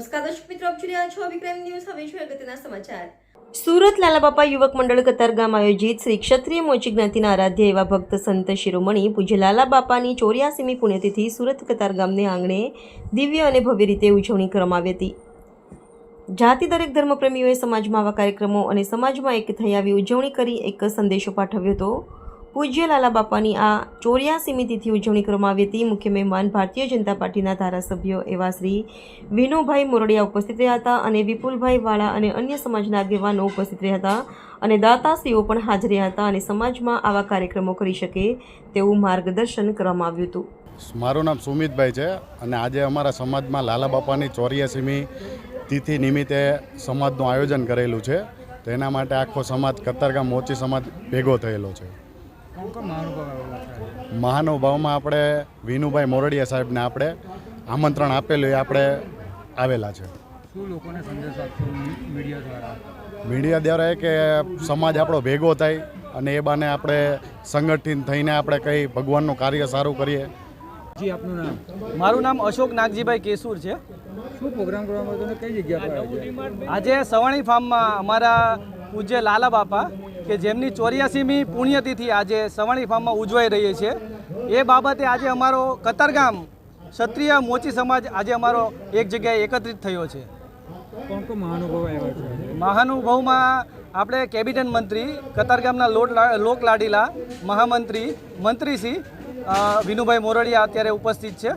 નમસ્કાર દર્શક મિત્રો, આપ જોઈ રહ્યા છો વિક્રમ ન્યૂઝ. હવે જોઈએ અગત્યના સમાચાર. સુરત લાલાબાપા યુવક મંડળ કતારગામ આયોજિત શ્રી ક્ષત્રિય મોચી જ્ઞાતિના આરાધ્ય એવા ભક્ત સંત શિરોમણી પૂજ્ય લાલાબાપાની ચોર્યાસીમી પુણ્યતિથિ સુરત કતારગામને આંગણે દિવ્ય અને ભવ્ય રીતે ઉજવણી કરવામાં આવી હતી. જાતિ દરેક ધર્મપ્રેમીઓએ સમાજમાં આવા કાર્યક્રમો અને સમાજમાં એક થઈ આવી ઉજવણી કરી એક સંદેશો પાઠવ્યો હતો. પૂજ્ય લાલા બાપાની આ ચોર્યાસીમી તિથિ ઉજવણી કરવામાં આવી હતી. મુખ્ય મહેમાન ભારતીય જનતા પાર્ટીના ધારાસભ્યો એવા શ્રી વિનુભાઈ મોરડિયા ઉપસ્થિત રહ્યા હતા અને વિપુલભાઈ વાળા અને અન્ય સમાજના આગેવાનો ઉપસ્થિત રહ્યા હતા અને દાતાશ્રીઓ પણ હાજર રહ્યા હતા અને સમાજમાં આવા કાર્યક્રમો કરી શકે તેવું માર્ગદર્શન કરવામાં આવ્યું હતું. મારું નામ સુમિતભાઈ છે અને આજે અમારા સમાજમાં લાલા બાપાની ચોર્યાસીમી તિથિ નિમિત્તે સમાજનું આયોજન કરેલું છે. તો એના માટે આખો સમાજ કતારગામ મોચી સમાજ ભેગો થયેલો છે. મહાનુભાવમાં આપણે વિનુભાઈ મોરડિયા સાહેબને આપણે આમંત્રણ આપેલું એ આપણે આવેલા છે. શું લોકોને સંદેશ આપશો મી- મીડિયા દ્વારા એ કે સમાજ આપણો ભેગો થાય અને એ બાને આપણે સંગઠિત થઈને આપણે કંઈ ભગવાનનું કાર્ય સારું કરીએ. જી આપનું નામ? મારું નામ અશોક નાગજીભાઈ કેસુર છે. શું પ્રોગ્રામ કરવામાં આવ્યો? હતો અને કઈ જગ્યા આજે સવાણી ફાર્મમાં અમારા પૂજ્ય લાલા બાપા કે જેમની ચોર્યાસીમી પુણ્યતિથિ આજે સવાણી ફાર્મમાં ઉજવાઈ રહી છે. એ બાબતે આજે અમારો કતારગામ ક્ષત્રિય મોચી સમાજ આજે અમારો એક જગ્યાએ એકત્રિત થયો છે? મહાનુભાવમાં આપણે કેબિનેટ મંત્રી કતારગામના લોટ લોક લાડીલા મહામંત્રી મંત્રીશ્રી વિનુભાઈ મોરડિયા અત્યારે ઉપસ્થિત છે.